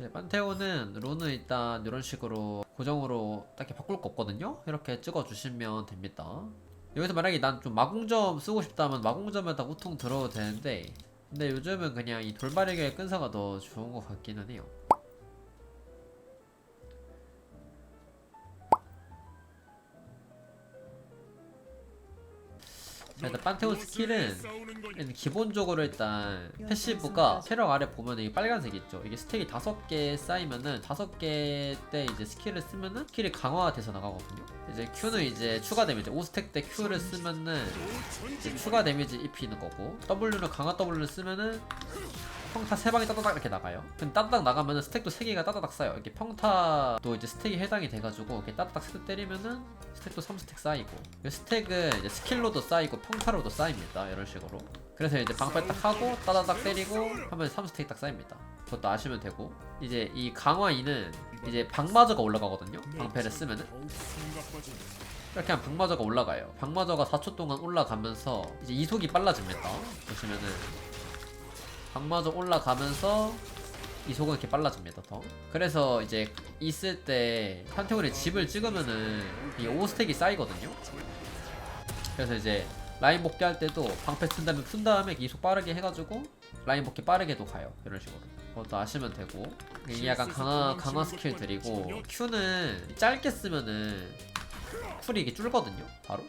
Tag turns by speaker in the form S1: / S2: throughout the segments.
S1: 제 판테온은 룬은 일단 이런 식으로 고정으로 딱히 바꿀 거 없거든요? 이렇게 찍어 주시면 됩니다. 여기서 만약에 난 좀 마궁점 쓰고 싶다면 마궁점에다 우통 들어도 되는데 근데 요즘은 그냥 이 돌발에게 끈사가 더 좋은 것 같기는 해요 일단 판테온 스킬은 기본적으로 일단 패시브가 체력 아래 보면 이 빨간색 있죠. 이게 스택이 다섯 개 쌓이면은 다섯 개 때 이제 스킬을 쓰면은 스킬이 강화돼서 나가거든요. 이제 Q는 이제 추가 데미지 5스택 때 Q를 쓰면은 이제 추가 데미지 입히는 거고 W는 강화 W를 쓰면은 평타 세 방이 따다닥 이렇게 나가요. 근데 따다닥 나가면은 스택도 세 개가 따다닥 쌓여. 이렇게 평타도 이제 스택이 해당이 돼가지고 이렇게 따다닥 세트 때리면은 스택도 3스택 쌓이고 이 스택은 이제 스킬로도 쌓이고 평타로도 쌓입니다. 이런 식으로. 그래서 이제 방패 딱 하고 따다닥 때리고 하면 3스택 딱 쌓입니다. 그것도 아시면 되고 이제 이 강화 2는 이제 방마저가 올라가거든요. 방패를 쓰면은 이렇게 하면 방마저가 올라가요. 방마저가 4초 동안 올라가면서 이제 이속이 빨라집니다. 보시면은 방마저 올라가면서 이속은 이렇게 빨라집니다 더. 그래서 이제 있을 때 판테온에 집을 찍으면은 이 5스택이 쌓이거든요. 그래서 이제 라인 복귀 할 때도 방패 쓴 다음에 푼 다음에 이속 빠르게 해가지고 라인 복귀 빠르게도 가요. 이런 식으로. 그것도 아시면 되고. 이게 약간 강화 강화 스킬 드리고 Q는 짧게 쓰면은 쿨이 이게 줄거든요 바로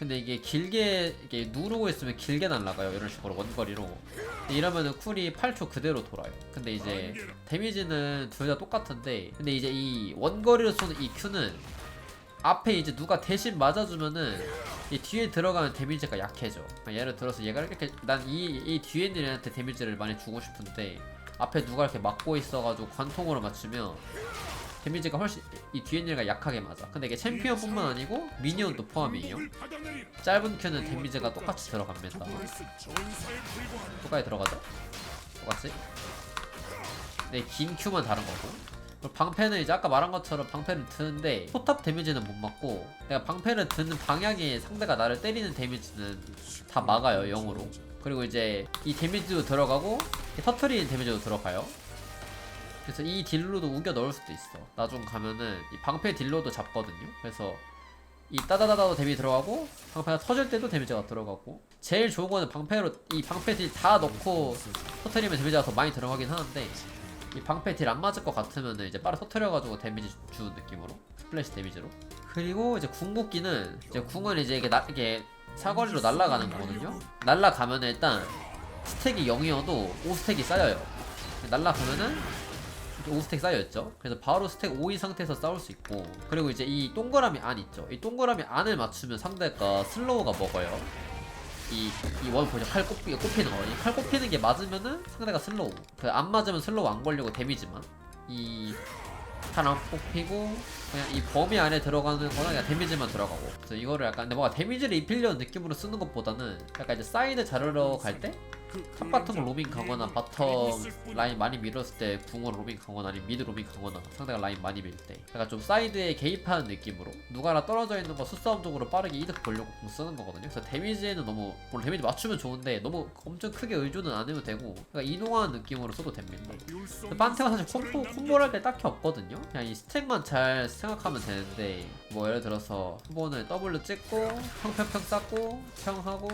S1: 근데 이게 길게 이게 누르고 있으면 길게 날아가요. 이런 식으로 원거리로. 이러면은 쿨이 8초 그대로 돌아요. 근데 이제 데미지는 둘 다 똑같은데 근데 이제 이 원거리로 쏘는 이 Q는 앞에 이제 누가 대신 맞아주면은 이 뒤에 들어가는 데미지가 약해져. 그러니까 예를 들어서 얘가 이렇게 난 이 이 뒤에 있는 애한테 데미지를 많이 주고 싶은데 앞에 누가 이렇게 막고 있어가지고 관통으로 맞추면 데미지가 훨씬 이 뒤에 애가 약하게 맞아. 근데 이게 챔피언뿐만 아니고 미니언도 포함이에요. 짧은 큐는 데미지가 똑같이 들어갑니다. 똑같이 들어가죠? 똑같이? 네, 긴 큐만 다른 거고. 방패는 이제 아까 말한 것처럼 방패를 드는데 포탑 데미지는 못 맞고 내가 방패를 드는 방향에 상대가 나를 때리는 데미지는 다 막아요 0으로. 그리고 이제 이 데미지도 들어가고 이 터트리는 데미지도 들어가요 그래서 이 딜로도 우겨 넣을 수도 있어. 나중 가면은 이 방패 딜로도 잡거든요. 그래서 이 따다다다도 데미지 들어가고 방패가 터질 때도 데미지가 들어가고 제일 좋은 거는 방패로 이 방패 딜 다 넣고 터트리면 데미지가 더 많이 들어가긴 하는데 이 방패 딜 안 맞을 것 같으면은 이제 빠르 터트려가지고 데미지 주는 느낌으로 스플래시 데미지로. 그리고 이제 궁극기는 이제 궁은 이제 이게 나, 이게 사거리로 날아가는 거거든요. 날아가면 일단 스택이 0이어도 5스택이 쌓여요. 날아가면은 5스택 쌓여있죠 그래서 바로 스택 5인 상태에서 싸울 수 있고 그리고 이제 이 동그라미 안 있죠 이 동그라미 안을 맞추면 상대가 슬로우가 먹어요 이, 이 원 보죠 칼 꼽히, 꼽히는 거. 이 칼 꼽히는 게 맞으면은 상대가 슬로우. 그 안 맞으면 슬로우 안 걸리고 데미지만. 이, 칼안 꼽히고, 그냥 이 범위 안에 들어가는 거는 그냥 데미지만 들어가고. 그래서 이거를 약간, 근데 뭔가 데미지를 입히려는 느낌으로 쓰는 것보다는 약간 이제 사이드 자르러 갈 때? 탑 같은 거 로밍 가거나 바텀 라인 많이 밀었을 때 궁으로 로밍 가거나 아니면 미드 로밍 가거나 상대가 라인 많이 밀 때 약간 좀 사이드에 개입하는 느낌으로 누가나 떨어져 있는 거 수싸움적으로 빠르게 이득 보려고 궁 쓰는 거거든요. 그래서 데미지에는 너무 물론 데미지 맞추면 좋은데 너무 엄청 크게 의존은 안 해도 되고 그러니까 이동하는 느낌으로 써도 됩니다. 근데 판테가 사실 콤보, 콤보를 할게 딱히 없거든요. 그냥 이 스택만 잘 생각하면 되는데 뭐 예를 들어서 한 번을 W 찍고 평평평 쌓고 평하고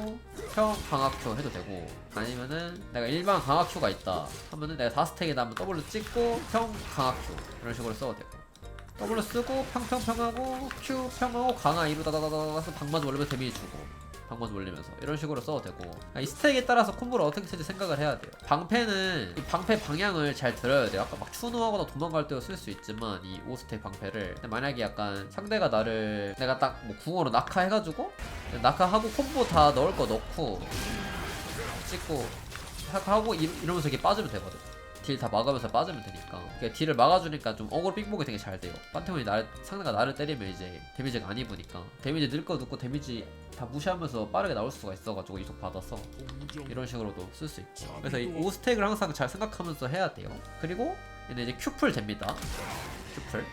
S1: 평 강화큐 해도 되고 아니면은 내가 일반 강화큐가 있다 하면은 내가 4스택에 나면 W 찍고 평 강화큐 이런 식으로 써도 되고. W 쓰고 평평평하고 Q 평하고 강화 2로 다다다다다 해서 방마저 올리면서 데미지 주고 방마저 올리면서 이런 식으로 써도 되고. 그러니까 이 스택에 따라서 콤보를 어떻게 쓸지 생각을 해야 돼요. 방패는 이 방패 방향을 잘 들어야 돼요. 아까 막 추노하거나 도망갈 때도 쓸수 있지만 이 5스택 방패를. 만약에 약간 상대가 나를 내가 딱 뭐 궁으로 낙하해가지고 낙하하고 콤보 다 넣을 거 넣고 찍고 하고 이- 이러면서 이렇게 빠지면 되거든. 딜 다 막으면서 빠지면 되니까. 그러니까 딜을 막아주니까 좀 어그로 삑복이 되게 잘 돼요. 판테온이 날 상대가 나를 때리면 이제 데미지가 안 입으니까 데미지 늘 거 넣고 데미지 다 무시하면서 빠르게 나올 수가 있어가지고 이속 받아서 이런 식으로도 쓸 수 있고. 그래서 이 5스택을 항상 잘 생각하면서 해야 돼요. 그리고 얘는 이제 큐풀 됩니다. 큐풀.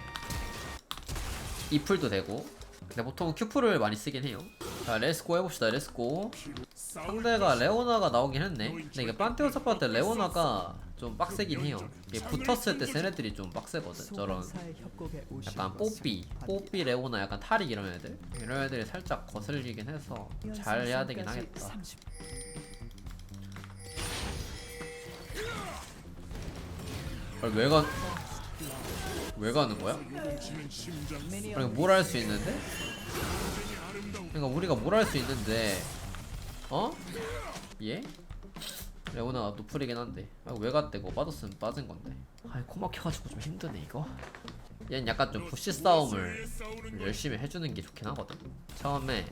S1: 이풀도 되고. 근데 보통 큐풀을 많이 쓰긴 해요. 자, 레츠고 해봅시다. 레츠고. 상대가 레오나가 나오긴 했네. 근데 이게 때 레오나가 좀 빡세긴 해요 이게 붙었을 때 쟤네들이 좀 빡세거든 저런 약간 뽀삐 뽀삐 레오나 약간 타릭 이런 애들 이런 애들이 살짝 거슬리긴 해서 잘 해야 되긴 하겠다 아니, 왜 가... 왜 가는 거야? 그러니까 뭘할 수 있는데? 그러니까 우리가 뭘 할 수 있는데 어? 예? 레오나 노플이긴 한데 아, 왜 갔대 그거 빠졌으면 빠진 건데 아이 코 막혀가지고 좀 힘드네 이거 얘는 약간 좀 부시 싸움을 좀 열심히 해주는 게 좋긴 하거든 처음에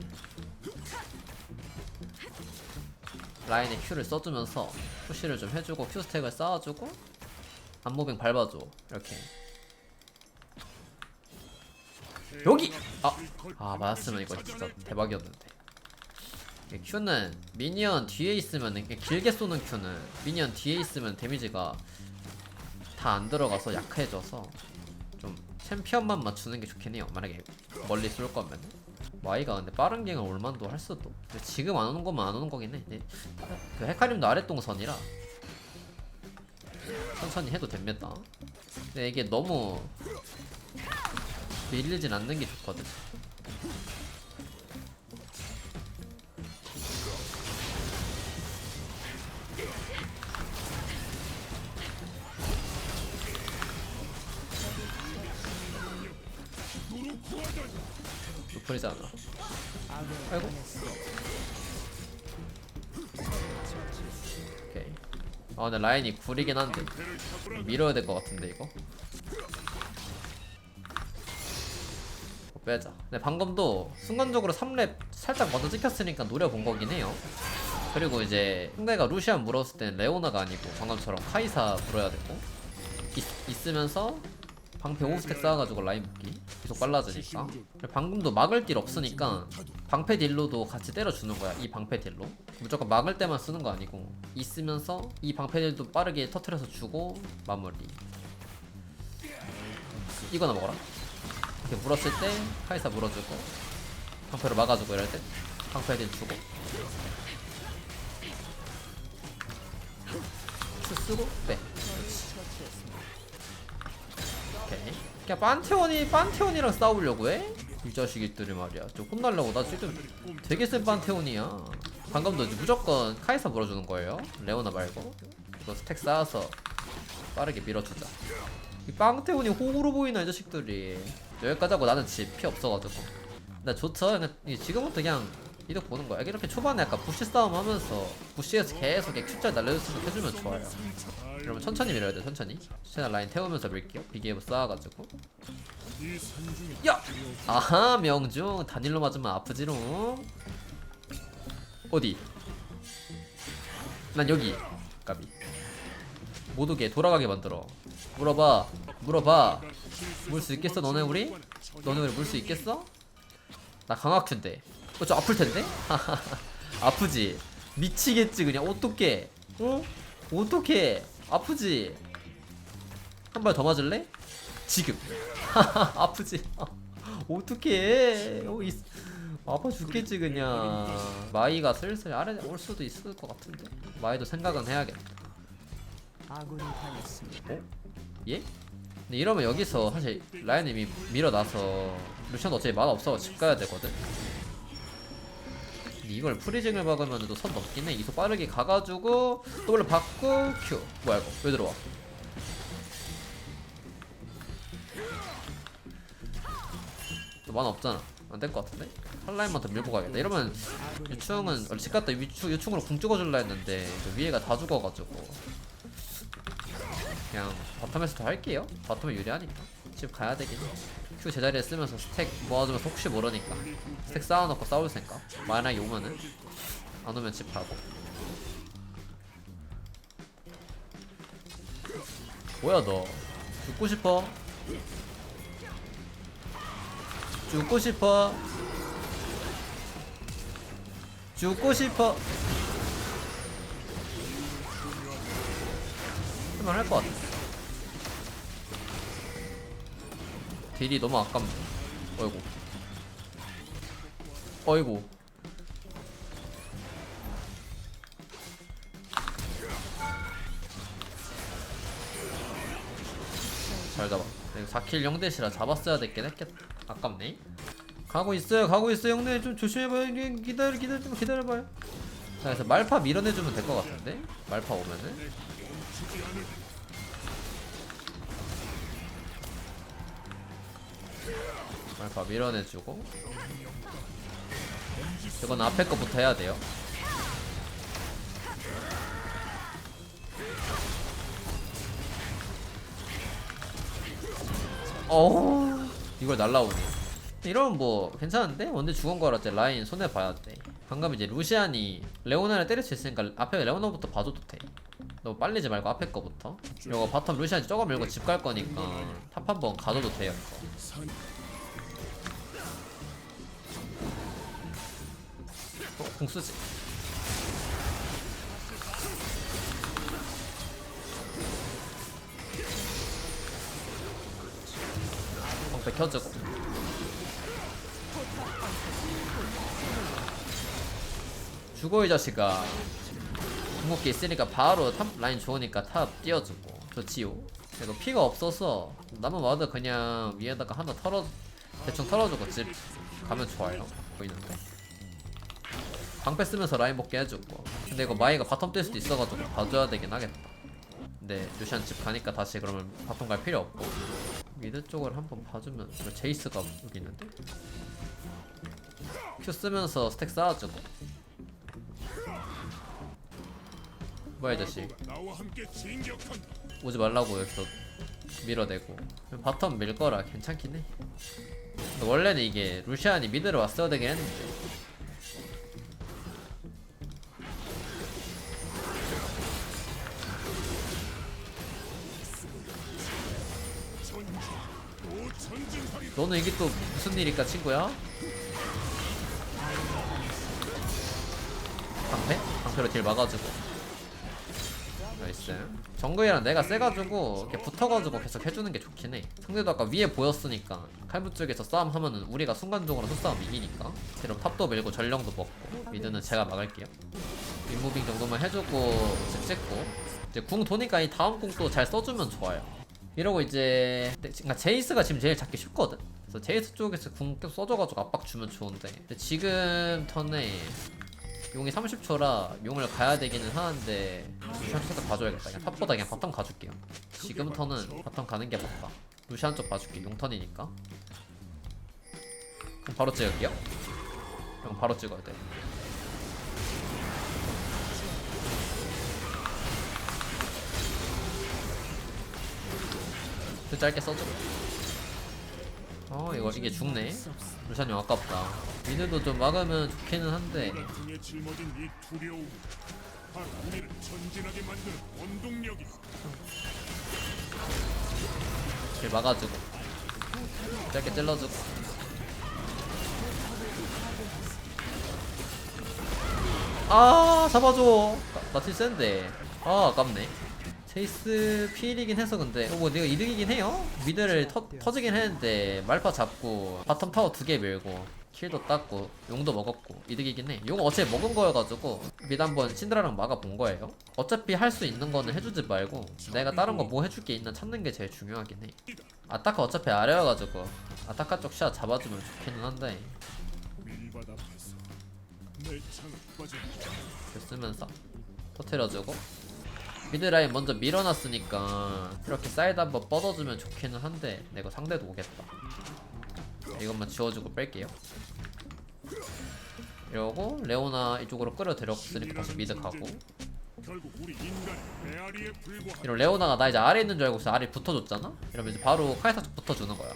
S1: 라인에 Q를 써주면서 푸시를 좀 해주고 Q 스택을 쌓아주고 안무빙 밟아줘 이렇게 여기! 아! 아 맞았으면 이거 진짜 대박이었는데 Q는 미니언 뒤에 있으면 길게 쏘는 Q는 미니언 뒤에 있으면 데미지가 다 안 들어가서 약해져서 좀 챔피언만 맞추는 게 좋긴 해요. 만약에 멀리 쏠 거면 마이가 근데 빠른 갱을 올만도 할 수도 근데 지금 안 오는 거면 안 오는 거긴 해. 근데 그 헤카림도 아랫동선이라 천천히 해도 됩니다. 근데 이게 너무 밀리진 않는 게 좋거든 노플이잖아. 아이고. 오케이. 아 근데 라인이 구리긴 한데 밀어야 될 것 같은데 이거? 어, 빼자. 근데 방금도 순간적으로 3렙 살짝 먼저 찍혔으니까 노려본 거긴 해요. 그리고 이제 상대가 루시안 물었을 땐 레오나가 아니고 방금처럼 카이사 물어야 되고 있, 있으면서 방패 5스택 쌓아가지고 라인 묶기? 계속 빨라지니까? 방금도 막을 딜 없으니까 방패 딜로도 같이 때려주는 거야 이 방패 딜로. 무조건 막을 때만 쓰는 거 아니고 있으면서 이 방패 딜도 빠르게 터트려서 주고 마무리. 이거나 먹어라. 이렇게 물었을 때 카이사 물어주고 방패로 막아주고 이럴 때 방패 딜 주고. 큐 쓰고 빼 그냥 판테온이 판테온이랑 싸우려고 해? 이 자식이들이 말이야. 좀 혼날라고 나 지금 되게 센 판테온이야. 방금도 이제 무조건 카이사 물어주는 거예요. 레오나 말고 이거 스택 쌓아서 빠르게 밀어주자. 이 빵테온이 호구로 보이나 이 자식들이. 여기까지 하고 나는 집 피 없어가지고. 나 좋죠. 지금부터 그냥 이득 보는 거야. 이렇게 초반에 약간 부시 싸움 하면서 부시에서 계속 큐짤 날려주면 해주면 좋아요. 그러면 천천히 밀어야 돼 천천히 최대한 라인 태우면서 밀게요 비계부 쌓아가지고 야! 아하 명중 단일로 맞으면 아프지롱 어디? 난 여기 까비 못 오게 돌아가게 만들어 물어봐 물어봐 물 수 있겠어 너네 우리? 너네 우리 물 수 있겠어? 나 강학춘데 어, 저 아플 텐데? 아프지? 미치겠지 그냥 어떡해 어? 어떡해 아프지? 한 발 더 맞을래? 지금 아프지? 어떡해 어, 이, 아파 죽겠지 그냥 마이가 슬슬 아래 올 수도 있을 것 같은데 마이도 생각은 해야겠다. 어? 예? 근데 이러면 여기서 사실 라인님이 밀어놔서 루시안 어차피 만화 없어 집 가야 되거든 이걸 프리징을 박으면 또선 해. 이속 빠르게 가가지고 더블 받고 큐 뭐야 이거? 왜 들어와? 또 만화 없잖아. 안 될 것 같은데? 한 라인만 더 밀고 가야겠다. 이러면 유충은 원래 집 갔다 유충, 유충으로 궁 찍어줄라 했는데 저 위에가 다 죽어가지고 그냥 바텀에서 더 할게요. 바텀이 유리하니까 집 가야 해. 큐 제자리에 쓰면서 스택 모아주면서 혹시 모르니까. 스택 쌓아놓고 싸울 생각? 만약에 오면은? 안 오면 집 가고. 뭐야 너? 죽고 싶어? 죽고 싶어? 죽고 싶어? 할만 할 것 같아 딜이 너무 아깝네 어이구 어이구 잘 잡아. 이거 4킬 0대시라 잡았어야 됐긴 했겠다. 아깝네. 가고 있어요, 가고 있어요, 형님. 좀 조심해봐요. 기다려, 기다려, 좀 기다려봐요. 자, 그래서 말파 밀어내주면 될 것 같은데? 말파 오면은. 말파 밀어내주고. 이건 앞에 거부터 해야 돼요. 어 이걸 날라오네. 이러면 뭐 괜찮은데? 원래 죽은 거라 이제 라인 손해 봐야 돼. 방금 이제 루시안이 레오나를 때릴 수 있으니까 앞에 레오나부터 봐줘도 돼. 너 빨리지 말고 앞에 거부터. 이거 바텀 루시안이 저거 밀고 집 갈 거니까 탑 한번 가줘도 돼요. 이거. 어, 공 쓰지. 방패 켜주고. 죽어 이 자식아. 궁극기 있으니까 바로 탑 라인 좋으니까 탑 띄워주고. 좋지요. 이거 피가 없어서 남은 와드 그냥 위에다가 하나 털어 대충 털어주고 집 가면 좋아요. 보이는데. 방패 쓰면서 라인 먹게 해주고. 근데 이거 마이가 바텀 뛸 수도 있어가지고 봐줘야 되긴 하겠다. 근데 루시안 집 가니까 다시 그러면 바텀 갈 필요 없고. 미드 쪽을 한번 봐주면 제이스가 여기 있는데 큐 쓰면서 스택 쌓아주고. 뭐야 이 자식. 오지 말라고 여기서 밀어내고. 바텀 밀 거라 괜찮긴 해. 원래는 이게 루시안이 미드를 왔어야 되긴 했는데 너는 이게 또 무슨 일일까 친구야? 방패? 방패로 딜 막아주고. 나이스. 정글이랑 내가 세가지고 이렇게 붙어가지고 계속 해주는 게 좋긴 해. 상대도 아까 위에 보였으니까 칼부 쪽에서 싸움 하면은 우리가 순간적으로 속싸움 이기니까. 그럼 탑도 밀고 전령도 먹고. 미드는 제가 막을게요. 윗무빙 정도만 해주고 집 찍고. 이제 궁 도니까 이 다음 궁도 잘 써주면 좋아요. 이러고 이제 그러니까 제이스가 지금 제일 잡기 쉽거든. 그래서 제이스 쪽에서 궁 계속 써줘가지고 압박 주면 좋은데 근데 지금 턴에 용이 30초라 용을 가야 되기는 하는데 루시안 살짝 봐줘야겠다. 그냥 탑보다 그냥 바텀 가줄게요. 지금 턴은 바텀 가는 게 맞다. 루시안 쪽 봐줄게. 용 턴이니까. 그럼 바로 찍을게요. 형 바로 찍어야 돼. 그 짧게 써줘. 어 이거 이게 죽네. 루시안이 아깝다. 미드도 좀 막으면 좋기는 한데
S2: 등에 짊어진 이 두려움. 바로 우리를 전진하게 만드는 원동력이.
S1: 길 막아주고 짧게 찔러주고 아 잡아줘 나틸 센데 아 아깝네 체이스 필이긴 해서 근데 어, 뭐 내가 이득이긴 해요. 미드를 터, 터지긴 했는데 말파 잡고 바텀 타워 두 개 밀고 킬도 땄고 용도 먹었고 이득이긴 해용 어차피 먹은 거여가지고 미드 한번 신드라랑 막아본 거예요. 어차피 할 수 있는 거는 해주지 말고 내가 다른 거 뭐 해줄 게 있나 찾는 게 제일 중요하긴 해. 아타카 어차피 아래여가지고 아타카 쪽 시야 잡아주면 좋기는 한데. 쓰면서 터트려주고 미드라인 먼저 밀어놨으니까 이렇게 사이드 한번 뻗어주면 좋기는 한데 내가 상대도 오겠다. 이것만 지워주고 뺄게요. 이러고 레오나 이쪽으로 끌어들였으니까 다시 미드 가고. 이런 레오나가 나 이제 아래 있는 줄 알고 서 아래 붙어줬잖아? 이러면 이제 바로 카이사 쪽 붙어주는 거야.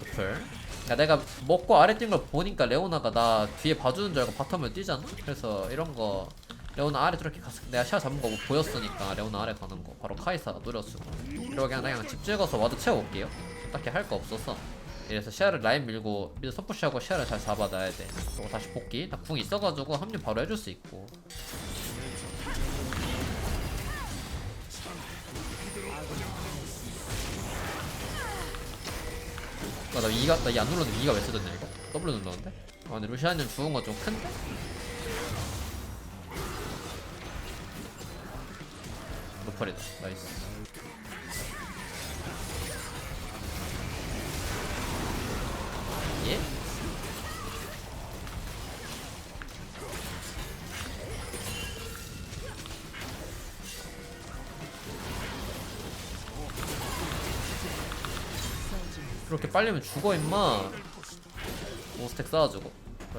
S1: 노플. 야 내가 먹고 아래 뛴 걸 보니까 레오나가 나 뒤에 봐주는 줄 알고 바텀을 뛰잖아? 그래서 이런 거 레오나 아래 저렇게 갔을 내가 샤 잡은 거 보였으니까 레오나 아래 가는 거 바로 카이사 노려주고 이러고 그냥 그냥 집 찍어서 와드 채워올게요 딱히 할 거 없어서 이래서 시야를 라인 밀고 미드 서푸시하고 시야를 잘 잡아놔야 돼 그리고 다시 복귀 딱궁 있어가지고 합류 바로 해줄 수 있고 아, 나 2가, 나2안 눌렀는데 2가 왜 써졌냐, 이거? W 눌렀는데? 아, 근데 루시안님 죽은 거좀 큰데? 너 노펄이다. 나이스. 예? 그렇게 빨리면 죽어 임마. 5스택 쌓아주고.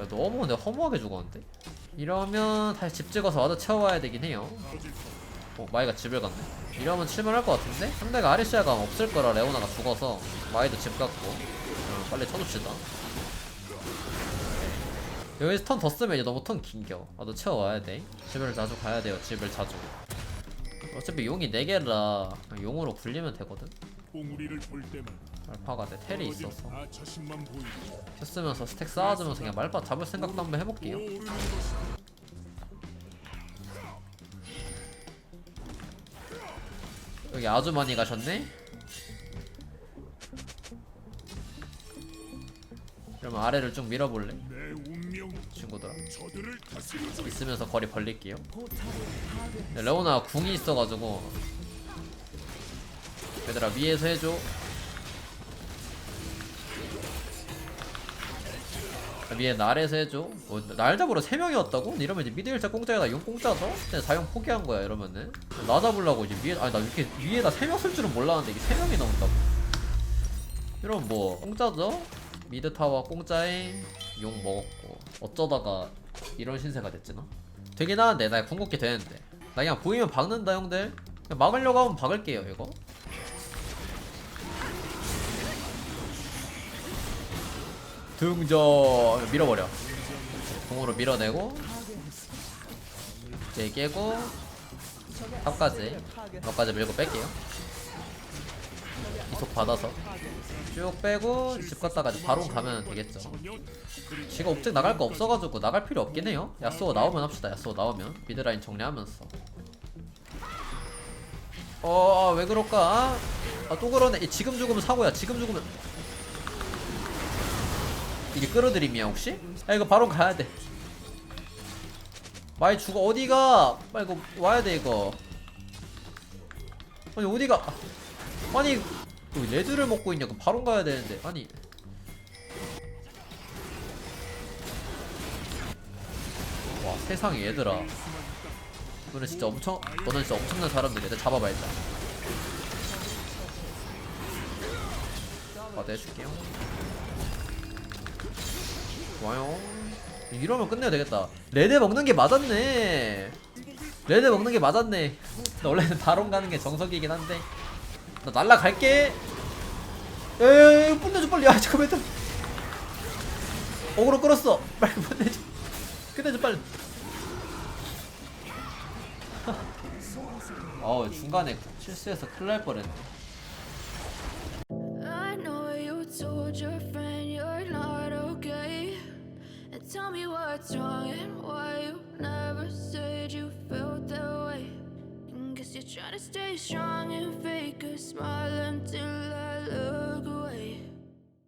S1: 너무 근데 허무하게 죽었는데? 이러면 다시 집 찍어서 와드 채워와야 되긴 해요 어, 마이가 집을 갔네. 이러면 칠만할 것 같은데? 상대가 아리시아가 없을 거라 레오나가 죽어서 마이도 집 갔고. 어, 빨리 쳐줍시다. 여기서 턴 더 쓰면 이제 너무 턴 긴겨. 와도 채워와야 돼. 집을 자주 가야 돼요 집을 자주. 어차피 용이 4개라 용으로 굴리면 되거든?
S2: 꽁우리를 볼 때만
S1: 말파가 내 텔이 있어서.
S2: 아
S1: 쓰면서 스택 쌓아주면서 그냥 말파 잡을 생각도 한번 해볼게요 여기 아주 많이 가셨네? 그러면 아래를 쭉 밀어볼래? 친구들아 있으면서 거리 벌릴게요. 네, 레오나 궁이 있어가지고 얘들아 위에서 해줘 위에 날에서 해줘 뭐, 날 잡으러 3명이었다고? 이러면 이제 미드 1차 공짜에다 용 공짜죠? 근데 4용 포기한 거야 이러면은 나 잡으려고 이제 위에 아니 나 이렇게 위에다 3명 쓸 줄은 몰랐는데 이게 3명이 나온다고 이러면 뭐 공짜죠? 미드 타워 공짜에 용 먹었고 어쩌다가 이런 신세가 됐지나? 되긴 하는데 나 궁극기 되는데 나 그냥 보이면 박는다 형들 그냥 막으려고 하면 박을게요 이거 등저 밀어버려 공으로 밀어내고 이제 깨고 탑까지 너까지 밀고 뺄게요 이속 받아서 쭉 빼고 집 갔다가 바로 가면 되겠죠 지가 옵직 나갈 거 없어가지고 나갈 필요 없긴 해요. 야스오 나오면 합시다. 야스오 나오면 미드라인 정리하면서. 어, 왜 그럴까? 아, 또 그러네. 이 지금 죽으면 사고야. 지금 죽으면. 이게 끌어들임이야 혹시? 아 이거 바로 가야 돼. 많이 죽어. 어디가? 빨리 이거 와야 돼 이거. 아니 어디가? 아니 왜 레드를 먹고 있냐? 그 바로 가야 되는데. 아니. 와 세상에 얘들아 너는 진짜 엄청 너는 진짜 엄청난 사람들이야 내가 잡아봐 일단 아 내줄게요 좋아요. 이러면 끝내야 되겠다. 레드 먹는 게 맞았네. 레드 먹는 게 맞았네. 나 원래는 바론 가는 게 정석이긴 한데. 나 날라갈게. 에이 끝내줘 빨리. 아 잠깐만 일단. 어그로 끌었어. 빨리 끝내줘. 끝내줘 빨리. 어 중간에 실수해서 큰일 날 뻔했네
S3: tell me what's wrong and why you never said you felt that way. Guess you're trying to stay strong and fake a smile until I look away.